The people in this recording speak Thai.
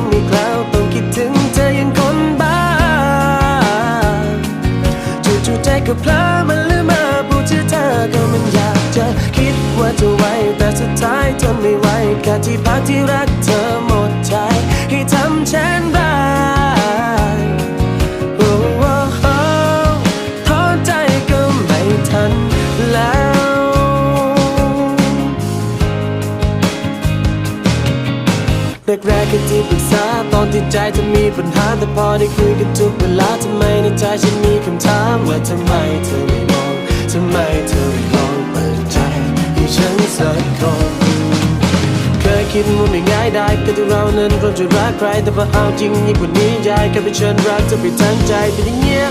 งมีคราวต้องคิดถึงเธอยังคนบ้าจู่ๆใจก็เพลามันลืมมาพูดชื่อเธอก็มันอยากจะคิดว่าจะไว้แต่สุดท้ายทนไม่ไหวแค่ที่พักที่รักเธอหมดใจให้ทำเช่นไร แรกๆคือที่ปรึกษาตอนที่ใจเธอมีปัญหาแต่พอได้คุยกันทุกเวลาทำไมในใจฉันมีคำถามว่าทำไมเธอไม่มองทำไมเธอไม่ลองเปิดใจให้ฉันสักคนเคยคิดว่าไม่ง่ายได้ก็ที่เรานั้นเราจะรักใครแต่พอเอาจริงยิ่งกว่านี้ยายแค่ไปเชิญรักจะไปทั้งใจเป็นอย่างเงี้ย